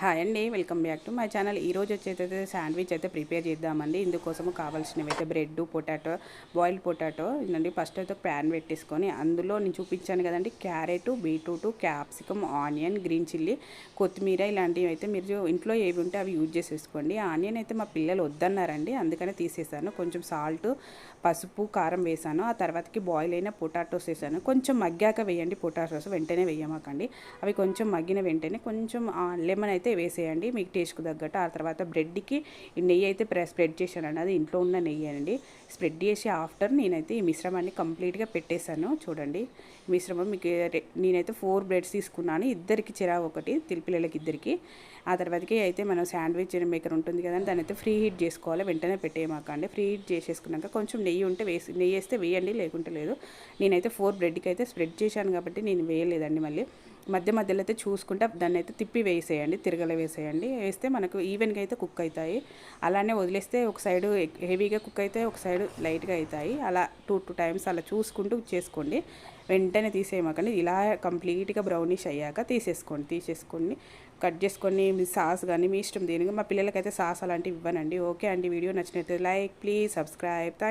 Hi అండి welcome back to my channel. ఈ రోజు వచ్చేది శాండ్విచ్ అయితే ప్రిపేర్ చేద్దామండి. ఇందుకోసము కావాల్సినవి అయితే బ్రెడ్ పొటాటో బాయిల్డ్ పొటాటో ఇదండి. ఫస్ట్ అయితే ప్యాన్ పెట్టేసుకొని అందులో నేను చూపించాను కదండి carrot beetroot capsicum onion green chilli కొత్తిమీర ఇలాంటివి అయితే మీరు ఇంట్లో ఏవి ఉంటే అవి యూజ్ చేసేసుకోండి. ఆనియన్ అయితే మా పిల్లలు వద్దన్నారండి అందుకనే తీసేసాను. కొంచెం సాల్ట్ పసుపు కారం వేసాను. ఆ తర్వాతకి బాయిల్ అయిన పొటాటోస్ వేసాను. కొంచెం మగ్గాక వేయండి పొటాటోస్ వెంటనే వేయమాకండి. అవి కొంచెం మగ్గిన వెంటనే కొంచెం లెమన్ అయితే వేసేయండి. మీకు టేస్ట్కు తగ్గట్టు. ఆ తర్వాత బ్రెడ్కి ఈ నెయ్యి అయితే ప్రె స్ప్రెడ్ చేశానండి అది ఇంట్లో ఉన్న నెయ్యి అండి. స్ప్రెడ్ చేసి ఆఫ్టర్ నేనైతే ఈ మిశ్రమాన్ని కంప్లీట్గా పెట్టేశాను. చూడండి. మిశ్రమం మీకు నేనైతే ఫోర్ బ్రెడ్స్ తీసుకున్నాను. ఇద్దరికి చిరా ఒకటి తిల్ పిల్లలకి ఇద్దరికి. ఆ తర్వాతకి అయితే మనం శాండ్విచ్ మేకర్ ఉంటుంది కదండి దాని అయితే ఫ్రీ హీట్ చేసుకోవాలి. వెంటనే పెట్టేయమాకండి. ఫ్రీ హీట్ చేసేసుకున్నాక కొంచెం నెయ్యి ఉంటే వేసి నెయ్యి వేస్తే వేయండి లేకుంటే లేదు. నేనైతే ఫోర్ బ్రెడ్కి అయితే స్ప్రెడ్ చేశాను కాబట్టి నేను వేయలేదండి మళ్ళీ. మధ్య మధ్యలో అయితే చూసుకుంటే దాన్ని అయితే తిప్పి వేసేయండి తిరగల వేసేయండి. వేస్తే మనకు ఈవెన్గా అయితే కుక్ అవుతాయి. అలానే వదిలేస్తే ఒక సైడ్ హెవీగా కుక్ అయితే ఒక సైడ్ లైట్గా అవుతాయి. అలా టూ టూ టైమ్స్ అలా చూసుకుంటూ చేసుకోండి. వెంటనే తీసేయమాకండి. ఇలా కంప్లీట్గా బ్రౌనిష్ అయ్యాక తీసేసుకోండి. తీసేసుకొని కట్ చేసుకొని మీ సాస్ కానీ మీ ఇష్టం దేనిగా మా పిల్లలకైతే సాస్ అలాంటివి ఇవ్వనండి. ఓకే అండి. వీడియో నచ్చినట్లయితే లైక్ ప్లీజ్ సబ్స్క్రైబ్. థ్యాంక్